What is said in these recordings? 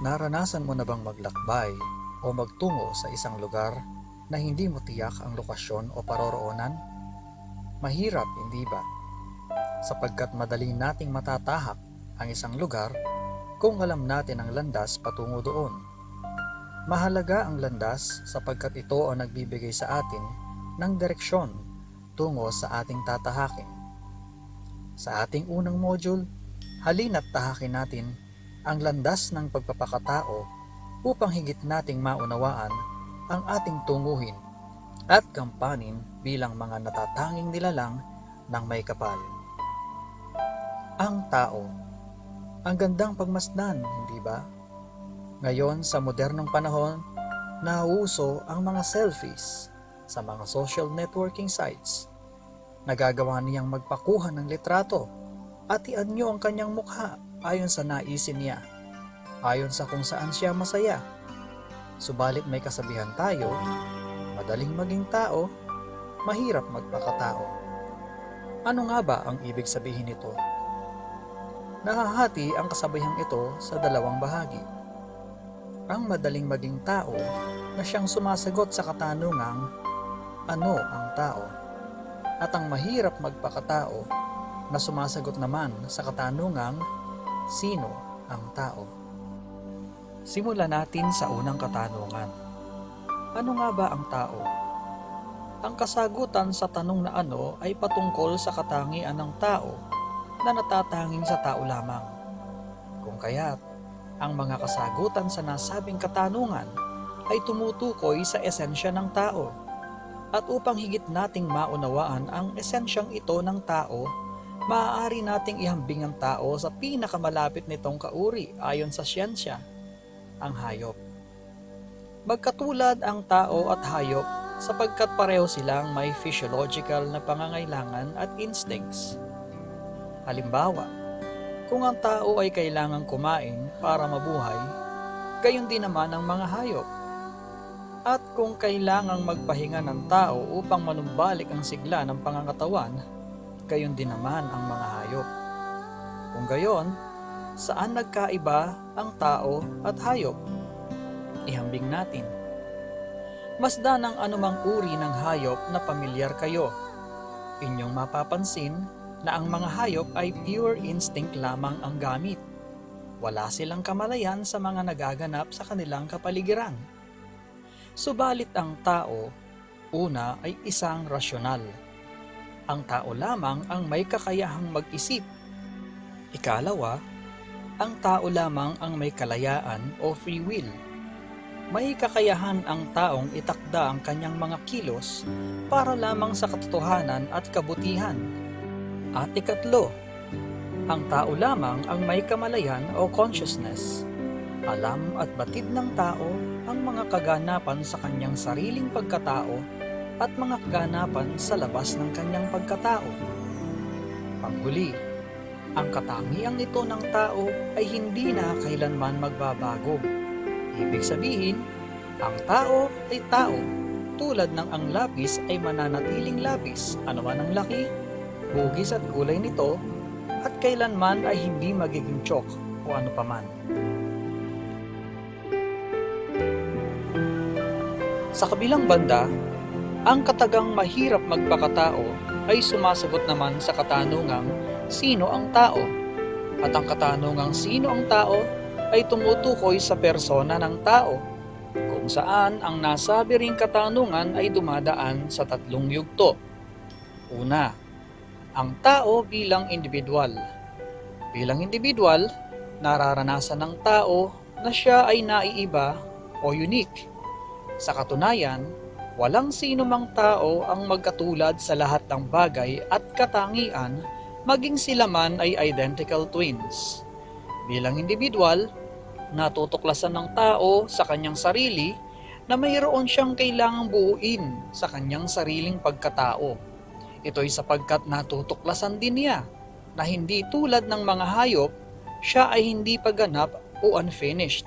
Naranasan mo na bang maglakbay o magtungo sa isang lugar na hindi mo tiyak ang lokasyon o paroroonan? Mahirap, hindi ba? Sapagkat madali nating matatahak ang isang lugar kung alam natin ang landas patungo doon. Mahalaga ang landas sapagkat ito ang nagbibigay sa atin ng direksyon tungo sa ating tatahakin. Sa ating unang module, halina't tahakin natin ang landas ng pagpapakatao upang higit nating maunawaan ang ating tunguhin at kampanin bilang mga natatanging nilalang ng may kapal. Ang tao. Ang gandang pagmasdan, hindi ba? Ngayon sa modernong panahon, nauuso ang mga selfies sa mga social networking sites. Nagagawa niyang magpakuha ng litrato at ianyo ang kanyang mukha ayon sa naisin niya, ayon sa kung saan siya masaya. Subalit may kasabihan tayo, madaling maging tao, mahirap magpakatao. Ano nga ba ang ibig sabihin nito? Nahahati ang kasabihang ito sa dalawang bahagi. Ang madaling maging tao na siyang sumasagot sa katanungang ano ang tao at ang mahirap magpakatao na sumasagot naman sa katanungang sino ang tao. Simulan natin sa unang katanungan. Ano nga ba ang tao? Ang kasagutan sa tanong na ano ay patungkol sa katangian ng tao na natatanging sa tao lamang. Kung kaya't, ang mga kasagutan sa nasabing katanungan ay tumutukoy sa esensya ng tao. At upang higit nating maunawaan ang esensyang ito ng tao, maaari nating ihambing ang tao sa pinakamalapit nitong kauri ayon sa siyensya, ang hayop. Magkatulad ang tao at hayop sapagkat pareho silang may physiological na pangangailangan at instincts. Halimbawa, kung ang tao ay kailangang kumain para mabuhay, gayon din naman ang mga hayop. At kung kailangang magpahinga ng tao upang manumbalik ang sigla ng pangangatawan, gayon din naman ang mga hayop. Kung gayon, saan nagkaiba ang tao at hayop? Ihambing natin. Masdan ang anumang uri ng hayop na pamilyar kayo. Inyong mapapansin na ang mga hayop ay pure instinct lamang ang gamit. Wala silang kamalayan sa mga nagaganap sa kanilang kapaligiran. Subalit ang tao, una ay isang rasyonal. Ang tao lamang ang may kakayahang mag-isip. Ikalawa, ang tao lamang ang may kalayaan o free will. May kakayahan ang taong itakda ang kanyang mga kilos para lamang sa katotohanan at kabutihan. At ikatlo, ang tao lamang ang may kamalayan o consciousness. Alam at batid ng tao ang mga kaganapan sa kanyang sariling pagkatao at mga kaganapan sa labas ng kanyang pagkatao. Panghuli, ang katangiang ito ng tao ay hindi na kailanman magbabago. Ibig sabihin, ang tao ay tao, tulad ng ang lapis ay mananatiling lapis, ano man ang laki, hugis at kulay nito, at kailanman ay hindi magiging chok o ano paman. Sa kabilang banda, ang katagang mahirap magpakatao ay sumasagot naman sa katanungang sino ang tao? At ang katanungang sino ang tao ay tumutukoy sa persona ng tao, kung saan ang nasabi ring katanungan ay dumadaan sa tatlong yugto. Una, ang tao bilang individual. Bilang individual, nararanasan ng tao na siya ay naiiba o unique. Sa katunayan, walang sino mang tao ang magkatulad sa lahat ng bagay at katangian maging sila man ay identical twins. Bilang individual, natutuklasan ng tao sa kanyang sarili na mayroon siyang kailangang buuin sa kanyang sariling pagkatao. Ito'y sapagkat natutuklasan din niya na hindi tulad ng mga hayop, siya ay hindi pa ganap o unfinished.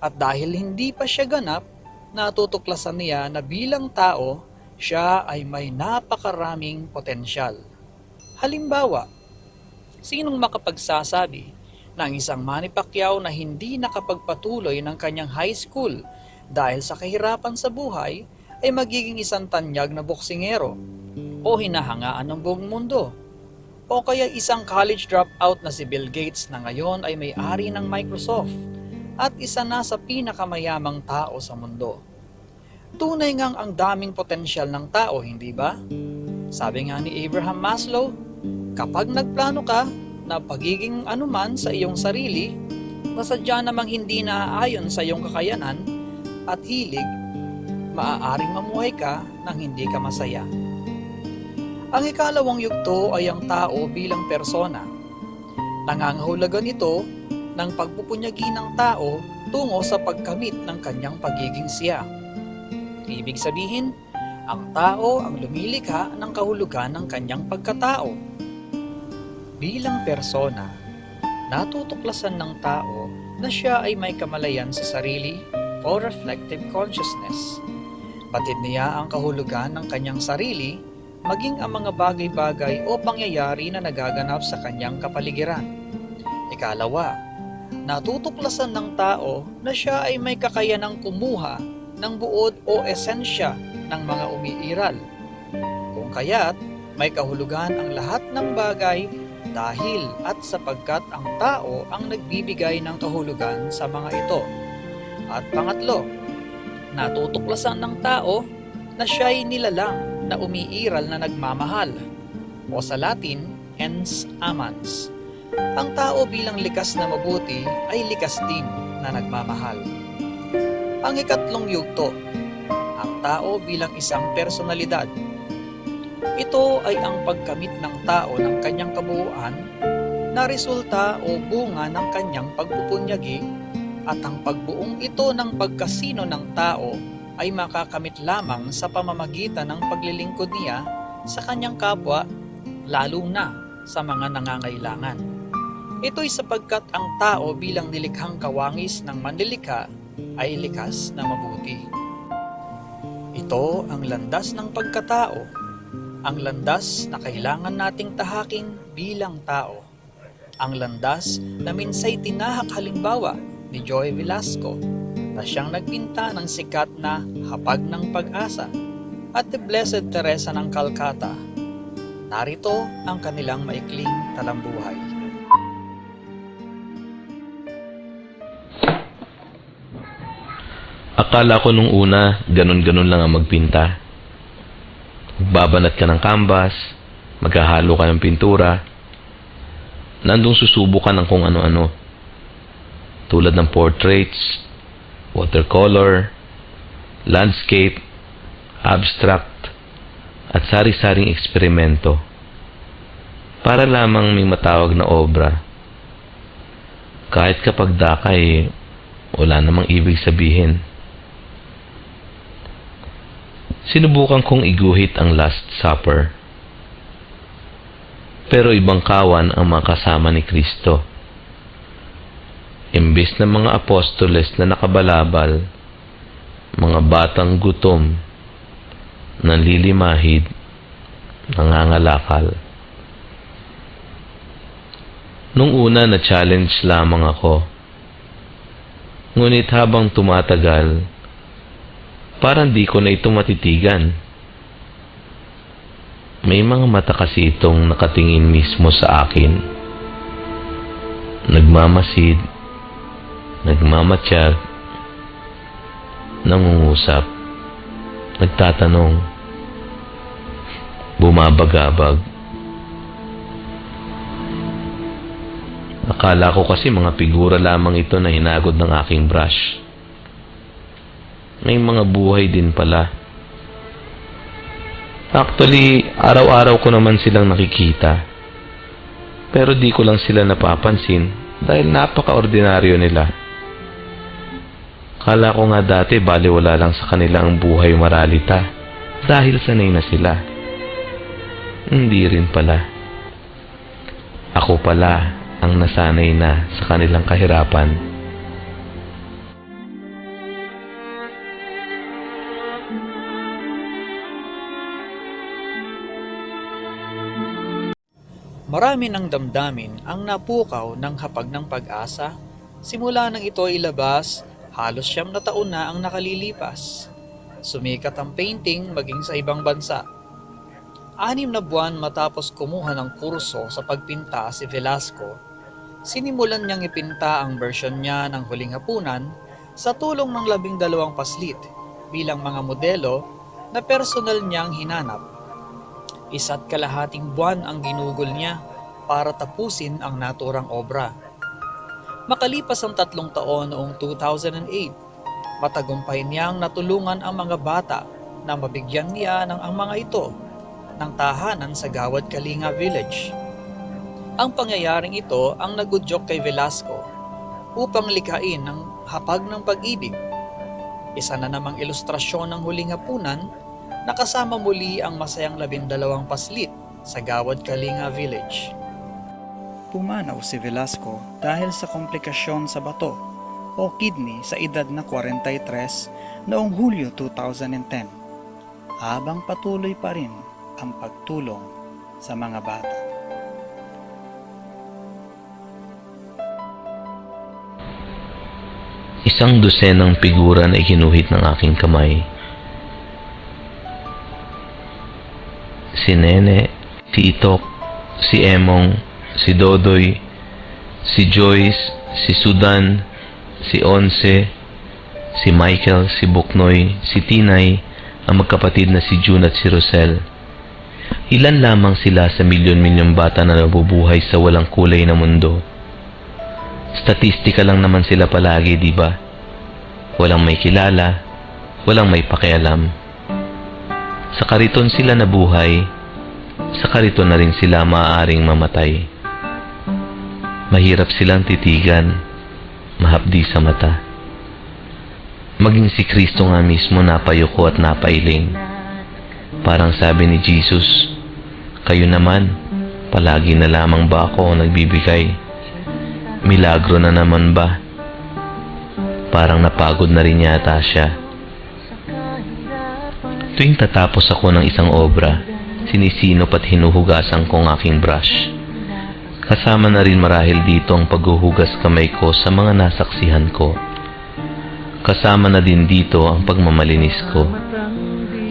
At dahil hindi pa siya ganap, natutuklasan niya na bilang tao, siya ay may napakaraming potensyal. Halimbawa, sinong makapagsasabi ng isang Manny Pacquiao na hindi nakapagpatuloy ng kanyang high school dahil sa kahirapan sa buhay ay magiging isang tanyag na boksingero o hinahangaan ng buong mundo. O kaya isang college dropout na si Bill Gates na ngayon ay may-ari ng Microsoft at isa na sa pinakamayamang tao sa mundo. Tunay ngang ang daming potensyal ng tao, hindi ba? Sabi nga ni Abraham Maslow, kapag nagplano ka na pagiging anuman sa iyong sarili, na sadya namang hindi naaayon sa iyong kakayanan at hilig, maaaring mamuhay ka nang hindi ka masaya. Ang ikalawang yugto ay ang tao bilang persona. Nangangahulugan ito ng pagpupunyagi ng tao tungo sa pagkamit ng kanyang pagiging siya. Ibig sabihin, ang tao ang lumilikha ng kahulugan ng kanyang pagkatao. Bilang persona, natutuklasan ng tao na siya ay may kamalayan sa sarili o reflective consciousness. Batid niya ang kahulugan ng kanyang sarili maging ang mga bagay-bagay o pangyayari na nagaganap sa kanyang kapaligiran. Ikalawa, natutuklasan ng tao na siya ay may kakayanang kumuha ng buod o esensya ng mga umiiral. Kung kaya't may kahulugan ang lahat ng bagay dahil at sapagkat ang tao ang nagbibigay ng kahulugan sa mga ito. At pangatlo, natutuklasan ng tao na siya'y nilalang na umiiral na nagmamahal o sa Latin, ens amans. Ang tao bilang likas na mabuti ay likas din na nagmamahal. Ang ikatlong yugto, ang tao bilang isang personalidad. Ito ay ang pagkamit ng tao ng kanyang kabuuan na resulta o bunga ng kanyang pagpupunyagi at ang pagbuong ito ng pagkasino ng tao ay makakamit lamang sa pamamagitan ng paglilingkod niya sa kanyang kapwa, lalo na sa mga nangangailangan. Ito'y sapagkat ang tao bilang nilikhang kawangis ng manlilikha ay likas na mabuti. Ito ang landas ng pagkatao, ang landas na kailangan nating tahaking bilang tao. Ang landas na minsay tinahak halimbawa ni Joy Velasco na siyang nagpinta ng sikat na Hapag ng Pag-asa at the Blessed Teresa ng Calcutta. Narito ang kanilang maikling talambuhay. Akala ko nung una, ganun-ganun lang ang magpinta. Babanat ka ng canvas, maghahalo ka ng pintura, nandung susubo ka ng kung ano-ano. Tulad ng portraits, watercolor, landscape, abstract, at sari-saring eksperimento. Para lamang may matawag na obra. Kahit kapag dakay, wala namang ibig sabihin. Sinubukan kong iguhit ang Last Supper. Pero ibang kawan ang mga kasama ni Kristo. Imbis na mga apostoles na nakabalabal, mga batang gutom, nanlilimahid, nangangalakal. Nung una na challenge lamang ako. Ngunit habang tumatagal, parang di ko na ito matitigan. May mga mata kasi itong nakatingin mismo sa akin. Nagmamasid, nagmamatsyag, nangungusap, nagtatanong, bumabagabag. Akala ko kasi mga figura lamang ito na hinagod ng aking brush may mga buhay din pala. Actually, araw-araw ko naman silang nakikita. Pero di ko lang sila napapansin dahil napaka-ordinaryo nila. Kala ko nga dati baliwala lang sa kanila ang buhay maralita dahil sanay na sila. Hindi rin pala. Ako pala ang nasanay na sa kanilang kahirapan. Marami ng damdamin ang napukaw ng hapag ng pag-asa. Simula nang ito ilabas, halos siyam na taon na ang nakalilipas. Sumikat ang painting maging sa ibang bansa. Anim na buwan matapos kumuha ng kurso sa pagpinta si Velasco, sinimulan niyang ipinta ang version niya ng huling hapunan sa tulong ng labing dalawang paslit bilang mga modelo na personal niyang hinanap. Isa't kalahating buwan ang ginugol niya para tapusin ang naturang obra. Makalipas ang tatlong taon noong 2008, matagumpay niyang natulungan ang mga bata na mabigyan niya ng ang mga ito ng tahanan sa Gawad Kalinga Village. Ang pangyayaring ito ang nagudyok kay Velasco upang likhain ng hapag ng pag-ibig. Isa na namang ilustrasyon ng huling hapunan na kasama muli ang masayang labindalawang paslit sa Gawad Kalinga Village. Pumanaw si Velasco dahil sa komplikasyon sa bato o kidney sa edad na 43 noong Hulyo 2010 habang patuloy pa rin ang pagtulong sa mga bata. Isang dosenang figura na ikinuhit ng aking kamay. Si Nene, si Itok, si Emong, si Dodoy, si Joyce, si Sudan, si Onse, si Michael, si Buknoy, si Tinay, ang magkapatid na si June at si Rosel. Ilan lamang sila sa milyon-milyong bata na nabubuhay sa walang kulay na mundo. Statistika lang naman sila palagi, di ba? Walang may kilala, walang may pakialam. Sa kariton sila nabuhay, sa kariton na rin sila maaaring mamatay. Mahirap silang titigan, mahapdi sa mata. Maging si Kristo nga mismo napayuko at napailing. Parang sabi ni Jesus, kayo naman, palagi na lamang ba ako nagbibigay? Milagro na naman ba? Parang napagod na rin yata siya. Tuwing tatapos ako ng isang obra, sinisinop at hinuhugasan ko ang aking brush. Kasama na rin marahil dito ang paghuhugas kamay ko sa mga nasaksihan ko. Kasama na din dito ang pagmamalinis ko.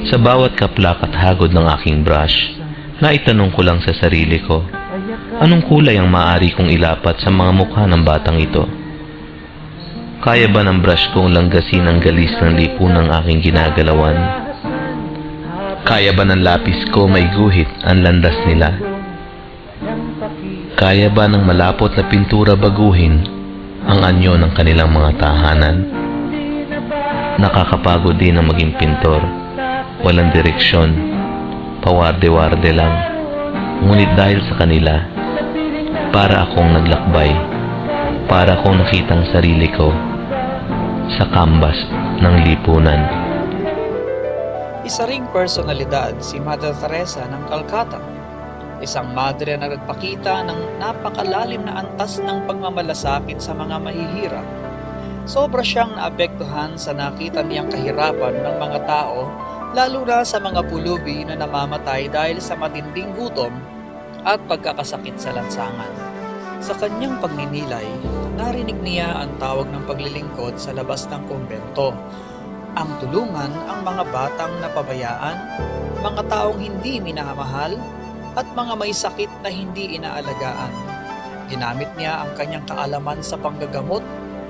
Sa bawat kaplak at hagod ng aking brush, naitanong ko lang sa sarili ko, anong kulay ang maaari kong ilapat sa mga mukha ng batang ito? Kaya ba ng brush kong langgasin ang galis ng lipo ng aking ginagalawan? Kaya ba ng lapis ko may guhit ang landas nila? Kaya ba ng malapot na pintura baguhin ang anyo ng kanilang mga tahanan? Nakakapagod din ang maging pintor. Walang direksyon. Pawarde-warde lang. Ngunit dahil sa kanila, para akong naglakbay. Para akong nakitang sarili ko sa kambas ng lipunan. Isa ring personalidad si Mother Teresa ng Calcutta. Isang madre na nagpakita ng napakalalim na antas ng pagmamalasakit sa mga mahihirap. Sobra siyang naapektuhan sa nakita niyang kahirapan ng mga tao, lalo na sa mga pulubi na namamatay dahil sa matinding gutom at pagkakasakit sa lansangan. Sa kanyang pagninilay, narinig niya ang tawag ng paglilingkod sa labas ng kumbento. Ang tulungan ang mga batang napabayaan, mga taong hindi minamahal, at mga may sakit na hindi inaalagaan. Ginamit niya ang kanyang kaalaman sa panggagamot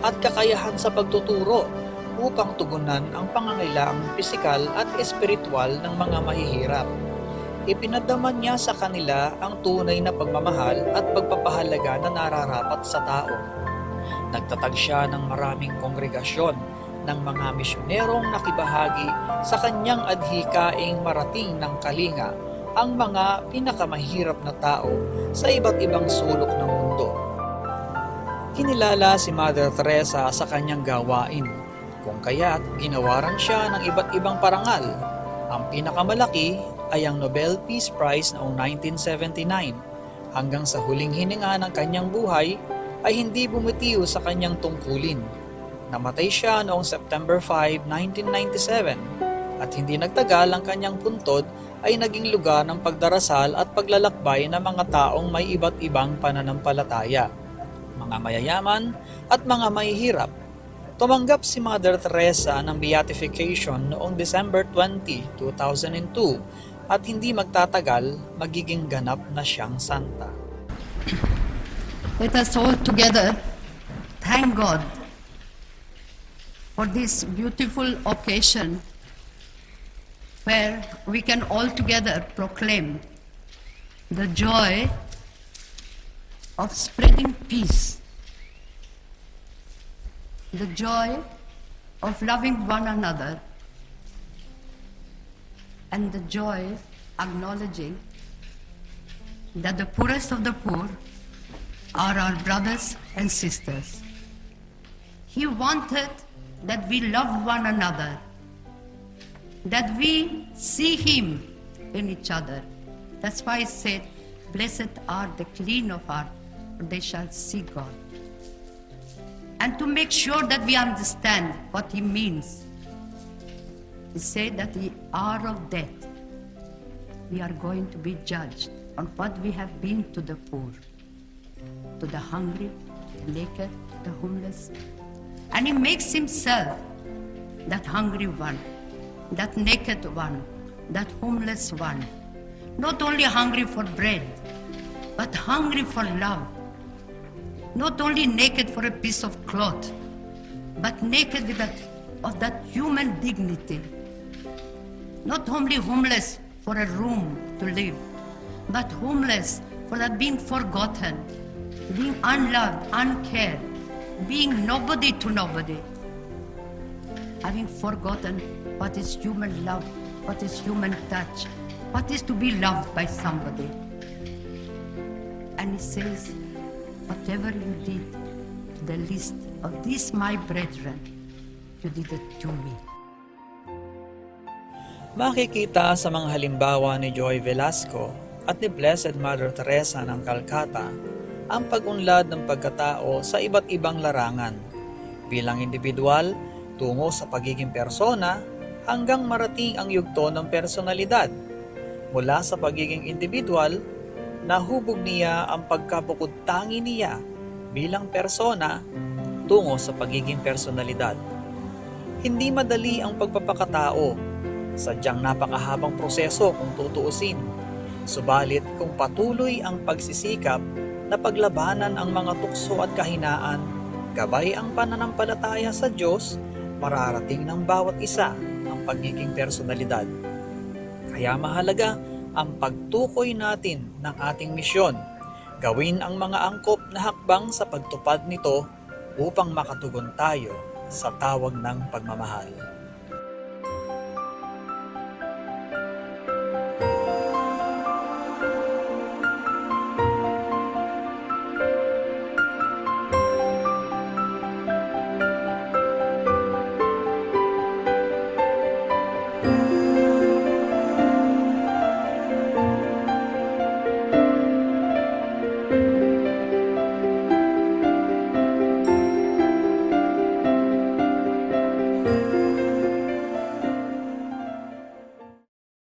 at kakayahan sa pagtuturo upang tugunan ang pangangailangang pisikal at espiritual ng mga mahihirap. Ipinadaman niya sa kanila ang tunay na pagmamahal at pagpapahalaga na nararapat sa tao. Nagtatag siya ng maraming kongregasyon ng mga misyonerong nakibahagi sa kanyang adhikaing marating ng kalinga ang mga pinakamahirap na tao sa iba't ibang sulok ng mundo. Kinilala si Mother Teresa sa kanyang gawain, kung kaya't ginawaran siya ng iba't ibang parangal. Ang pinakamalaki ay ang Nobel Peace Prize noong 1979 hanggang sa huling hininga ng kanyang buhay ay hindi bumitiw sa kanyang tungkulin. Namatay siya noong September 5, 1997 At hindi nagtagal ang kanyang puntod ay naging lugar ng pagdarasal at paglalakbay ng mga taong may iba't ibang pananampalataya, mga mayayaman at mga mahihirap. Tumanggap si Mother Teresa ng beatification noong December 20, 2002 at hindi magtatagal magiging ganap na siyang santa. Let us all together thank God for this beautiful occasion where we can all together proclaim the joy of spreading peace, the joy of loving one another, and the joy acknowledging that the poorest of the poor are our brothers and sisters. He wanted that we love one another, that we see Him in each other. That's why He said, Blessed are the clean of heart, for they shall see God. And to make sure that we understand what He means, He said that the hour of death, we are going to be judged on what we have been to the poor to the hungry, the naked, the homeless. And he makes himself that hungry one, that naked one, that homeless one. Not only hungry for bread, but hungry for love. Not only naked for a piece of cloth, but naked with that, of that human dignity. Not only homeless for a room to live, but homeless for that being forgotten, being unloved, uncared, being nobody to nobody, having forgotten what is human love, what is human touch, what is to be loved by somebody. And he says, Whatever you did to the least of these my brethren, you did it to me. Makikita sa mga halimbawa ni Joy Velasco at ni Blessed Mother Teresa ng Calcutta ang pag-unlad ng pagkatao sa iba't ibang larangan bilang individual tungo sa pagiging persona hanggang marating ang yugto ng personalidad. Mula sa pagiging individual, nahubog niya ang pagkabukod tangi niya bilang persona tungo sa pagiging personalidad. Hindi madali ang pagpapakatao Sadyang napakahabang proseso kung tutuusin. Subalit kung patuloy ang pagsisikap na paglabanan ang mga tukso at kahinaan, gabay ang pananampalataya sa Diyos, mararating ng bawat isa ang pagiging personalidad. Kaya mahalaga ang pagtukoy natin ng ating misyon. Gawin ang mga angkop na hakbang sa pagtupad nito upang makatugon tayo sa tawag ng pagmamahal.